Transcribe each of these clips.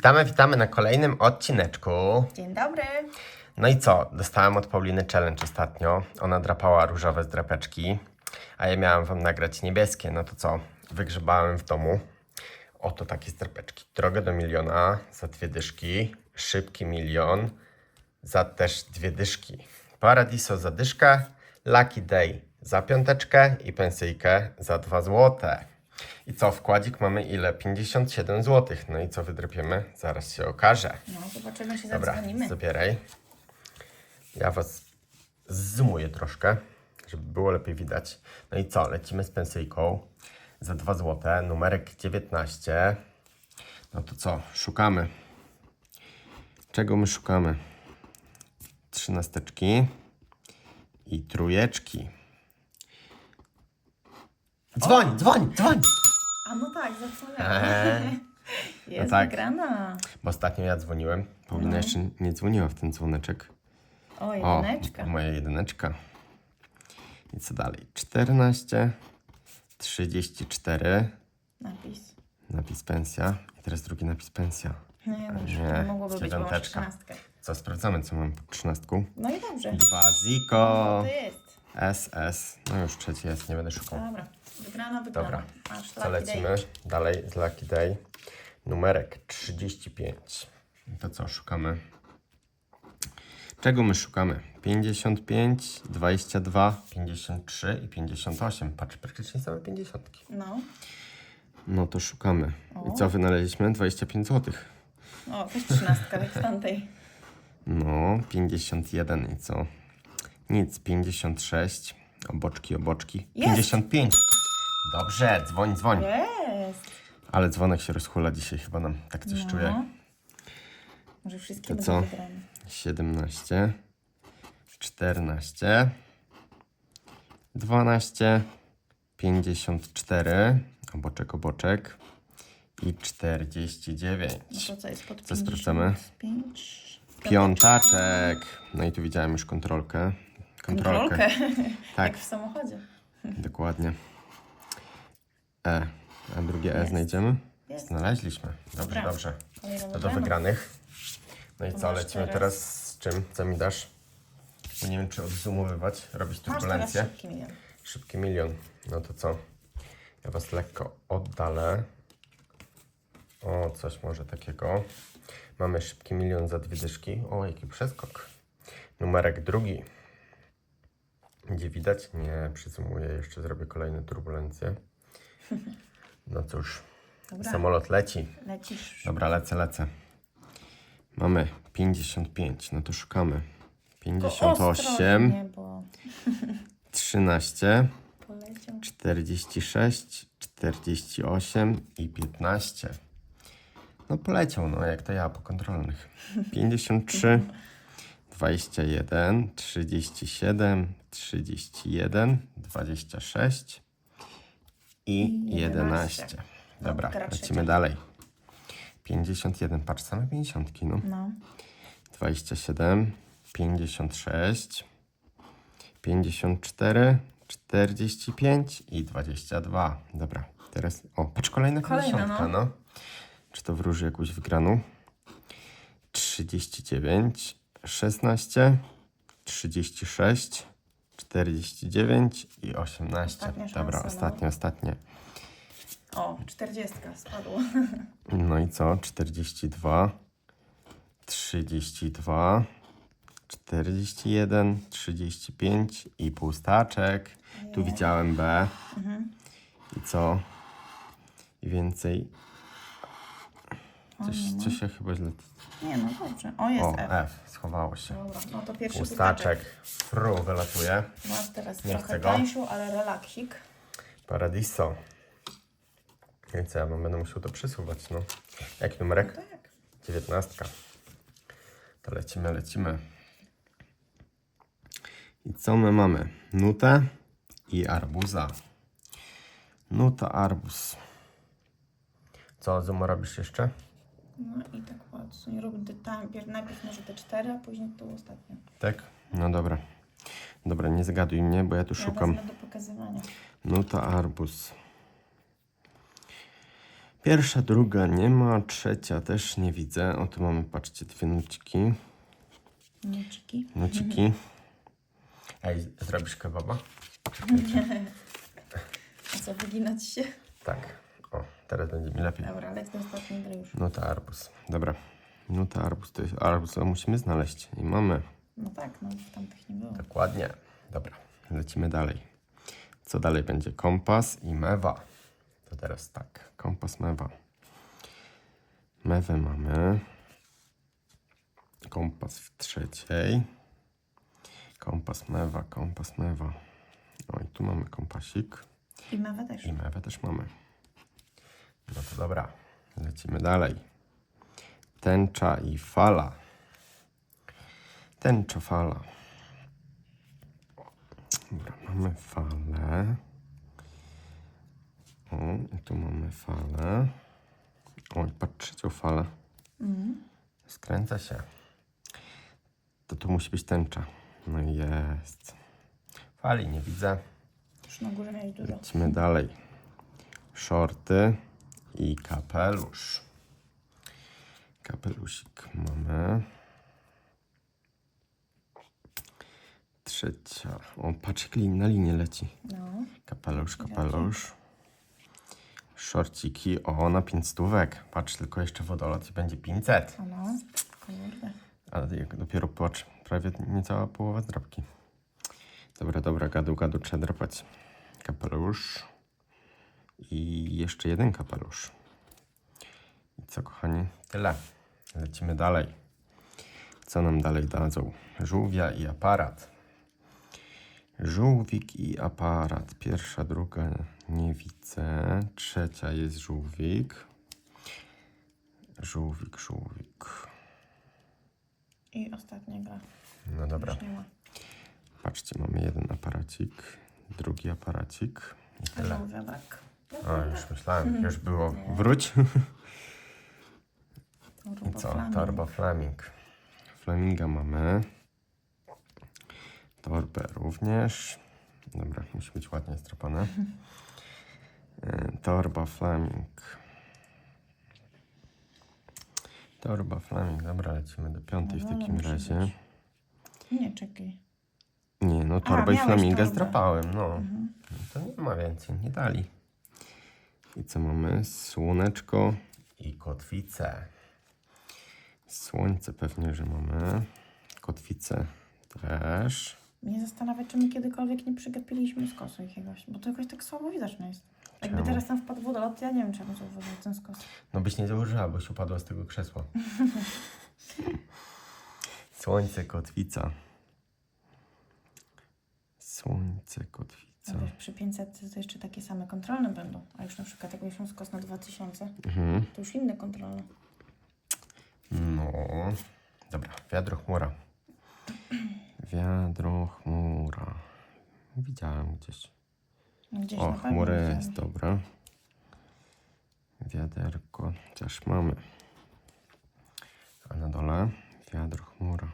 Witamy, witamy na kolejnym odcineczku. Dzień dobry. No i co? Dostałem od Pauliny challenge ostatnio. Ona drapała różowe zdrapeczki, a ja miałem wam nagrać niebieskie. No to co? Wygrzebałem w domu. Oto takie zdrapeczki. Drogę do miliona za dwie dyszki. Szybki milion za też dwie dyszki. Paradiso za dyszkę. Lucky Day za piąteczkę i pensyjkę za dwa złote. I co? Wkładzik mamy ile? 57 zł. No i co wydropiemy? Zaraz się okaże. No, zobaczymy się Dobra, zadzwonimy. zabieraj. Ja was zoomuję troszkę, żeby było lepiej widać. No i co? Lecimy z pensyjką za 2 zł, numerek 19. No to co? Szukamy. Czego my szukamy? Trzynasteczki i trójeczki. Dzwoń, dzwoń, dzwoń! A no tak, zadzwoniłam. Eee. Jest no tak. wygrana. Bo ostatnio ja dzwoniłem. Paulina jeszcze nie dzwoniła w ten dzwoneczek. O, O, jedyneczka. moja jedyneczka. I co dalej? 14, 34, Napis. napis pensja. I teraz drugi napis pensja. No ja Nie, nie, mogłoby być, bo masz dziewiąteczka. trzynastkę. Co, sprawdzamy, co mam pod trzynastką. No i dobrze. Dwa To Ziko, jest. SS. No już trzeci jest, nie będę szukał. Dobra. Wygrana, wygrana. Dobra. Masz lucky lecimy? day. Dalej z Lucky Day. Numerek 35. To co, szukamy? Czego my szukamy? 55, 22, 53 i 58. Patrz, praktycznie same 50. No. No to szukamy. I O. co wynaleźliśmy? 25 zł. O, też trzynastka, jak w tamtej. No, 51 i co? Nic, 56. Oboczki, oboczki. Jest. 55. Dobrze, dzwoń, dzwoń. Jest. Ale dzwonek się rozhula dzisiaj chyba nam, tak coś No. czuję. Może wszystkie To będą co? wygrane. 17, 14, 12, 54, oboczek, oboczek i 49. No to co jest pod Co sprawdzamy? 55? Piątaczek. No i tu widziałem już kontrolkę. Kontrolkę. Kontrolkę. Tak, Jak w samochodzie. dokładnie. E. A drugie E Jest. znajdziemy? Jest. Znaleźliśmy. Dobrze, dobrze. Kolejna To do wygrana. wygranych. No i To co, masz lecimy teraz- teraz z czym? Co mi dasz? Bo nie wiem, czy odzumowywać, robić Masz teraz szybki milion. Szybki milion. No to co? Ja was lekko oddalę. O, coś może takiego. Mamy szybki milion za dwie dyszki. O, jaki przeskok. Numerek drugi. Gdzie widać? Nie, przyzumuję. Jeszcze zrobię kolejne turbulencje. No cóż, Dobra, samolot leci. lecisz. Dobra, lecę, lecę. Mamy 55, no to szukamy. Tylko 58, ostrożnie, bo 13, poleciał. 46, 48 i 15. No poleciał, no jak to ja po kontrolnych. 53, 21, 37, 31, 26 i I 11. 11. Dobra, Dobra, lecimy dalej. 51, patrz, same 50, no. No. 27, 56, 54, 45 i 22. Dobra, teraz. O, patrz, kolejna Kolejna, 50. No. Czy to wróży jakąś wygraną? 39, 16, 36, 49 i 18. Ostatnia Dobra, szansa, no. ostatnie, ostatnie. O, 40 spadło. No i co? 42, 32, 41, 35 i pustaczek. Tu widziałem B. I co? I więcej. Coś, coś się chyba źle. Nie, no dobrze. O, jest O, F. F, schowało się. Dobra, no to pierwszy Pustaczek. Fru wylatuje. Masz teraz Nie trochę chcę go. tańszą, ale relaksik. Paradiso. I co, ja wam będę musiał to przesuwać, no. Jaki numerek? Tak. Dziewiętnastka. To lecimy, lecimy. I co my mamy? Nutę i arbuza. Nuta, arbuz. Co, Zuma, robisz jeszcze? No i tak. Nie robię tam, najpierw może te cztery, a później tu ostatnie. Tak? No dobra. Dobra, nie zagaduj mnie, bo ja tu Ja szukam. do pokazywania. Nuta, arbuz. Pierwsza, druga nie ma, trzecia też nie widzę. O, tu mamy, patrzcie, dwie nuciki. Nuciki. Nuciki. Ej, zrobisz kebaba? A co, wyginać się? Tak. Teraz będzie mi lepiej. Dobra, leć do ostatniej gry już. Nuta arbuz. Dobra. Nuta arbuz to jest arbuz, to musimy znaleźć. I mamy. No tak, no tamtych nie było. Dokładnie. Dobra, lecimy dalej. Co dalej będzie? Kompas i mewa. To teraz tak. Kompas, mewa. Mewę mamy. Kompas w trzeciej. Kompas, mewa, kompas, mewa. O, i tu mamy kompasik. I mewę też. I mewę też mamy. No to dobra, lecimy dalej. Tęcza i fala. Tęcza, fala. Dobra, mamy falę. O, i tu mamy falę. O, i patrz, trzecią falę. Mhm. Skręca się. To tu musi być tęcza. No jest. Fali nie widzę. Już na górze miałeś dużo. Lecimy dalej. Shorty i kapelusz. Kapelusik mamy. Trzecia. O, patrz jak lin- na linię leci. No. Kapelusz, kapelusz. Szorciki. O, na 5 stówek. Patrz, tylko jeszcze wodolot i będzie 500. O no. Kurde. Ale jak dopiero płacz, prawie niecała połowa drapki. Dobra, dobra, gadu, gadu, trzeba drapać. Kapelusz. I jeszcze jeden kapelusz. I co, kochani? Tyle. Lecimy dalej. Co nam dalej dadzą? Żółwia i aparat. Żółwik i aparat. Pierwsza, druga nie widzę. Trzecia jest żółwik. Żółwik, żółwik. I ostatnia gra. No dobra. Patrzcie, mamy jeden aparacik, drugi aparacik i tyle. żółwia brak. O, już myślałem, już było wróć. I co? Torbo Flaming. Flaminga mamy. Torbę również. Dobra, musi być ładnie strapane. E, Torba Flaming. Torba Flaming. Dobra, lecimy do piątej w No, no, takim razie. Nie, czekaj. Nie, no torba i miałeś flaminga torbę. zdrapałem, no. To nie ma więcej, nie dali. I co mamy? Słoneczko i kotwicę. Słońce pewnie, że mamy. Kotwicę też. Mnie zastanawia, czy my kiedykolwiek nie przegapiliśmy skosu jakiegoś, bo to jakoś tak słabo widoczne jest. Jakby Czemu? teraz tam wpadł wodolot, ja nie wiem, bym zauważył ten skos. No byś nie założyła, boś upadła z tego krzesła. Słońce, kotwica. Słońce, kotwica. No wiesz, przy 500 to jeszcze takie same kontrolne będą, a już na przykład jak skos na 2000, Mhm. to już inne kontrolne. No, dobra, wiadro chmura. Wiadro chmura. Widziałem gdzieś. No gdzieś O, na pewno chmura jest dobra. Wiaderko też mamy. A na dole wiadro chmura.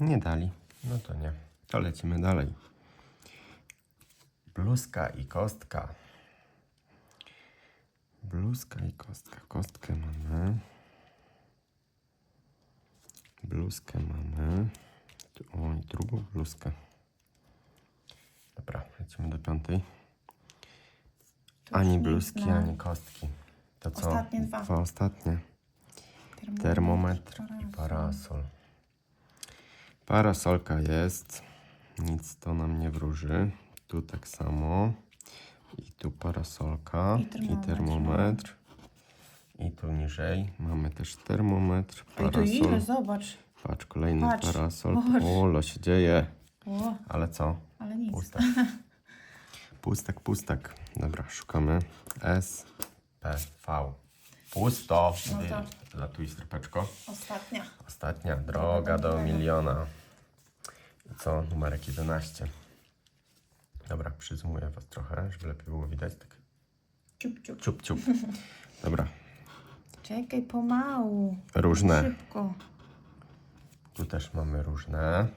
Nie dali. No to nie. To lecimy dalej. Bluzka i kostka. Bluzka i kostka. Kostkę mamy. Bluzkę mamy. O, i drugą bluzkę. Dobra, lecimy do piątej. Ani bluzki, na ani kostki. To co? Ostatnie dwa. Dwa ostatnie. Termometr, Termometr i parasol. Parasolka jest. Nic to nam nie wróży. Tu tak samo. I tu parasolka. I I termometr. termometr. I tu niżej mamy też termometr, Oj, tu ile, parasol. zobacz. Patrz, kolejny Patrz, parasol. Olo się dzieje. O, Ale co? ale nic. Pustak. Pustak, pustak. Dobra, szukamy. S, P, V. Pusto. No to- Latuj strpeczko. Ostatnia. Ostatnia droga do miliona. miliona. I co? Numerek 11. Dobra, przyzumuję was trochę, żeby lepiej było widać. Tak Ciup, ciup. ciup, ciup. Dobra, Czekaj, pomału. różne. Szybko. Tu też mamy różne.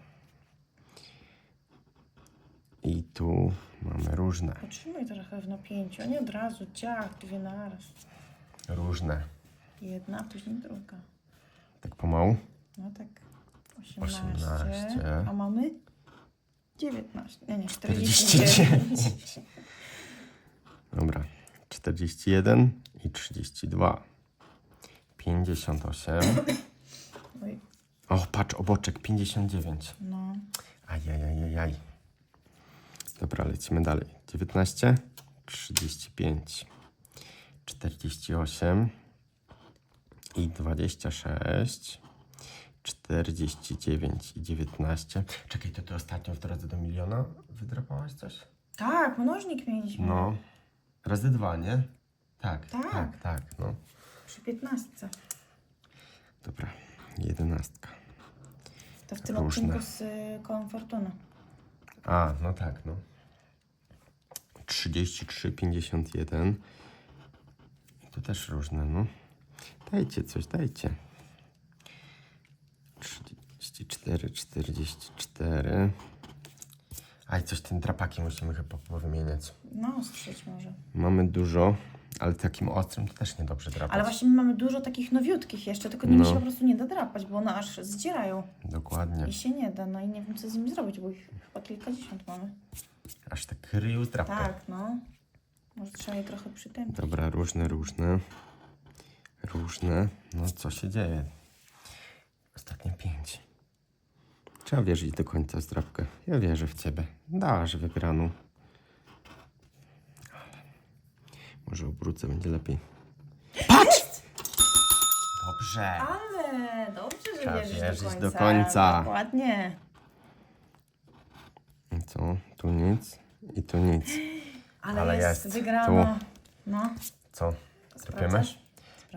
I tu mamy różne. Potrzymuj trochę w napięciu, a nie od razu, ciach, dwie naraz. Różne. Jedna, później druga. Tak pomału. No tak. 18. 18. A mamy 19. Nie, nie, 49. 49. Dobra. 41 i 32. 58. Oj, O, patrz, oboczek 59. no. Ajajajajaj. Dobra, lecimy dalej. 19, 35, 48 i 26, 49 i 19. Czekaj, to ty ostatnio w drodze do miliona wydrapałaś coś? Tak, mnożnik mieliśmy. No. Razy dwa, nie? Tak, Tak. tak, tak, no. Przy 15. Dobra, jedenastka. To w tym Różne. odcinku z y, kołem Fortuna. A, no tak, no. 33, 51. I tu też różne, no. Dajcie coś, dajcie. 34, 44. Aj, coś tym drapakiem musimy chyba powymieniać. No, ostrzeć może. Mamy dużo, ale takim ostrym to też niedobrze drapać. Ale właśnie my mamy dużo takich nowiutkich jeszcze, tylko nimi No. się po prostu nie da drapać, bo one aż zdzierają Dokładnie. i się nie da. No i nie wiem, co z nimi zrobić, bo ich chyba kilkadziesiąt mamy. Aż tak ryją drapkę. Tak, no. Może trzeba je trochę przytępić. Dobra, różne, różne. Różne. No co się dzieje? Ostatnie pięć. Trzeba wierzyć do końca w zdrabkę. Ja wierzę w ciebie. Dasz wygraną. Ale może obrócę, będzie lepiej. Patrz! Dobrze. Ale dobrze, że Trzeba wierzysz wierzyć do końca. do końca. Dokładnie. I co? Tu nic i tu nic. Ale, Ale jest, jest. wygrana. No. Co? Sprawdzasz?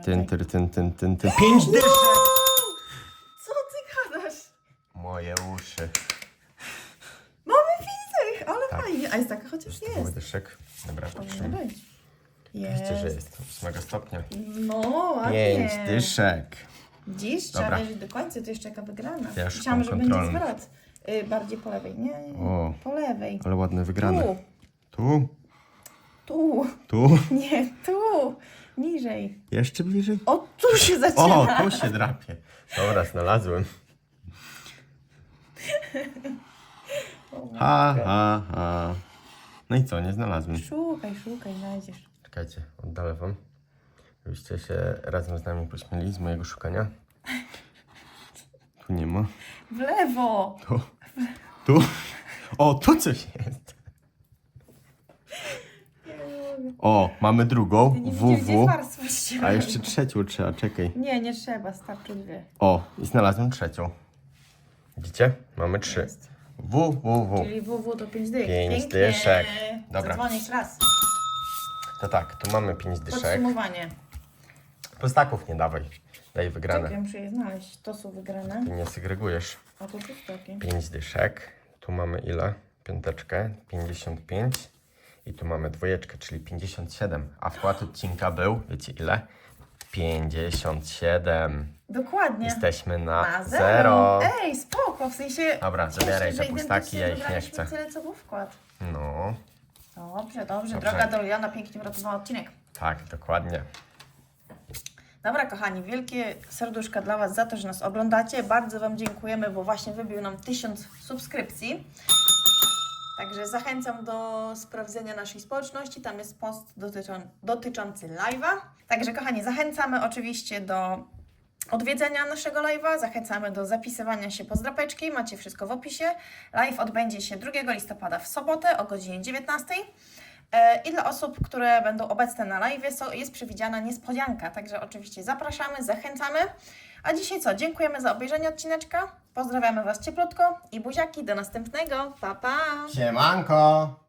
Tyn, Sprawdzaj. tyn, tyn, tyn, tyn, tyn. Pięć dyszek! Moje uszy. Mamy pięć ale Tak. fajnie. A jest taka chociaż To były jest. dyszek. Dobra, Powinno patrzymy. być. Oczywiście, że jest. Ósmego stopnia. No, ładnie. Pięć dyszek. Dziś trzeba Dobra. do końca, to jeszcze jaka wygrana. Ja już mam że będzie kontrolny. zwrot. Y, bardziej po lewej. Nie, nie, nie. O. Po lewej. Ale ładne wygrane. Tu, Tu, tu. tu, Nie, tu. Niżej. jeszcze bliżej. O, tu się zaczyna. O, tu się drapie. Dobra, znalazłem. Ha, ha, ha. No i co, nie znalazłem. Szukaj, szukaj, znajdziesz. Czekajcie, oddalę wam. Żebyście się razem z nami pośmieli z mojego szukania. Tu nie ma. W lewo. Tu. Tu. O, tu coś jest. O, mamy drugą. Nie WW. A jeszcze trzecią trzeba, czekaj. Nie, nie trzeba, starczy dwie. O, i znalazłem trzecią. Widzicie? Mamy trzy. WWW. Czyli WW to pięć dych. Pięć Pięknie. dyszek. Dobra. Zadzwonię jeszcze raz. To tak, tu mamy pięć dyszek. Podsumowanie. Pustaków nie dawaj. Daj wygrane. Czekaj, muszę je znaleźć. To są wygrane. Ty nie segregujesz. A to pustaki. Pięć dyszek. Tu mamy ile? Piąteczkę. 55. I tu mamy dwojeczkę, czyli 57. A wkład odcinka był, wiecie ile? 57. Dokładnie. Jesteśmy na, Na zero. zero. Ej, spoko, w sensie... Dobra, zabieraj te pustaki, ja ich nie chcę. tyle, co był wkład. No, Dobrze, dobrze. Dobrze. Droga Doliana pięknie uratowała odcinek. tak, dokładnie. Dobra, kochani, wielkie serduszka dla Was za to, że nas oglądacie. Bardzo Wam dziękujemy, bo właśnie wybił nam 1000 subskrypcji. Także zachęcam do sprawdzenia naszej społeczności. Tam jest post dotyczą, dotyczący live'a. Także, kochani, zachęcamy oczywiście do odwiedzenia naszego live'a. Zachęcamy do zapisywania się po zdrapeczki. Macie wszystko w opisie. Live odbędzie się 2 listopada w sobotę o godzinie 19. E, I dla osób, które będą obecne na live, jest przewidziana niespodzianka. Także oczywiście zapraszamy, zachęcamy. A dzisiaj co? Dziękujemy za obejrzenie odcineczka. Pozdrawiamy Was cieplutko i buziaki. Do następnego. Pa, pa! Siemanko!